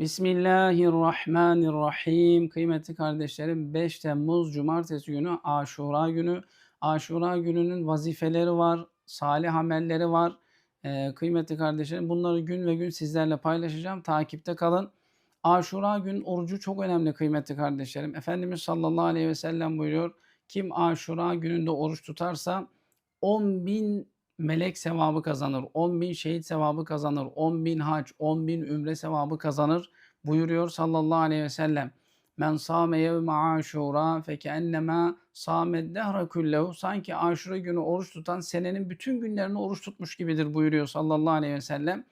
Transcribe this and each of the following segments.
Bismillahirrahmanirrahim. Kıymetli kardeşlerim 5 Temmuz Cumartesi günü Aşura günü. Aşura gününün vazifeleri var, salih amelleri var. Ee, kıymetli kardeşlerim bunları gün ve gün sizlerle paylaşacağım. Takipte kalın. Aşura gün orucu çok önemli kıymetli kardeşlerim. Efendimiz sallallahu aleyhi ve sellem buyuruyor. Kim Aşura gününde oruç tutarsa 10 bin melek sevabı kazanır, 10 bin şehit sevabı kazanır, 10 bin hac, 10 bin ümre sevabı kazanır buyuruyor sallallahu aleyhi ve sellem. Men sâme yevme aşura fekennema sâmed dehre kullehu. Sanki aşura günü oruç tutan senenin bütün günlerini oruç tutmuş gibidir buyuruyor sallallahu aleyhi ve sellem.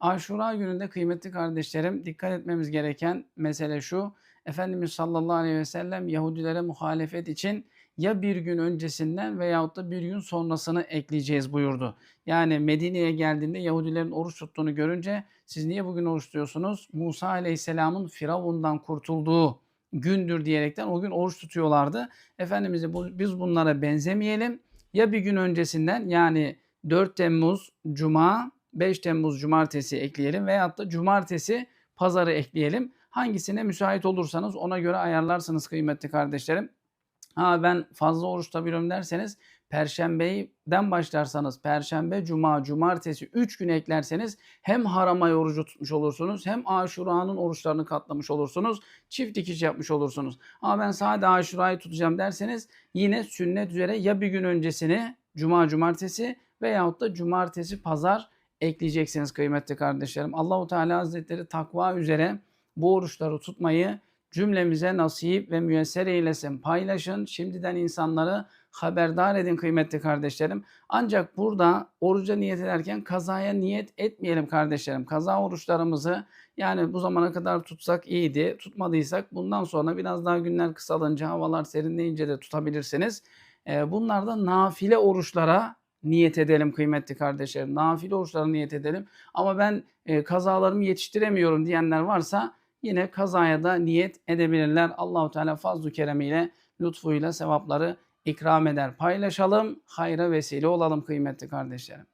Aşura gününde kıymetli kardeşlerim dikkat etmemiz gereken mesele şu. Efendimiz sallallahu aleyhi ve sellem Yahudilere muhalefet için ya bir gün öncesinden veyahut da bir gün sonrasını ekleyeceğiz buyurdu. Yani Medine'ye geldiğinde Yahudilerin oruç tuttuğunu görünce siz niye bugün oruç tutuyorsunuz? Musa aleyhisselamın Firavundan kurtulduğu gündür diyerekten o gün oruç tutuyorlardı. Efendimiz'e bu, biz bunlara benzemeyelim. Ya bir gün öncesinden yani 4 Temmuz Cuma, 5 Temmuz Cumartesi ekleyelim veyahut da Cumartesi Pazarı ekleyelim. Hangisine müsait olursanız ona göre ayarlarsınız kıymetli kardeşlerim. Ha ben fazla oruç tutabiliyorum derseniz Perşembeden başlarsanız Perşembe, Cuma, Cumartesi 3 gün eklerseniz hem harama orucu tutmuş olursunuz hem aşuranın oruçlarını katlamış olursunuz. Çift dikiş yapmış olursunuz. Ama ben sadece aşurayı tutacağım derseniz yine sünnet üzere ya bir gün öncesini Cuma, Cumartesi veyahut da Cumartesi, Pazar ekleyeceksiniz kıymetli kardeşlerim. Allahu Teala Hazretleri takva üzere bu oruçları tutmayı cümlemize nasip ve müyesser eylesin. Paylaşın. Şimdiden insanları haberdar edin kıymetli kardeşlerim. Ancak burada oruca niyet ederken kazaya niyet etmeyelim kardeşlerim. Kaza oruçlarımızı yani bu zamana kadar tutsak iyiydi. Tutmadıysak bundan sonra biraz daha günler kısalınca havalar serinleyince de tutabilirsiniz. Ee, bunlar da nafile oruçlara niyet edelim kıymetli kardeşlerim. Nafile oruçlara niyet edelim. Ama ben e, kazalarımı yetiştiremiyorum diyenler varsa yine kazaya da niyet edebilirler. Allahu Teala fazlu keremiyle, lütfuyla sevapları ikram eder. Paylaşalım, hayra vesile olalım kıymetli kardeşlerim.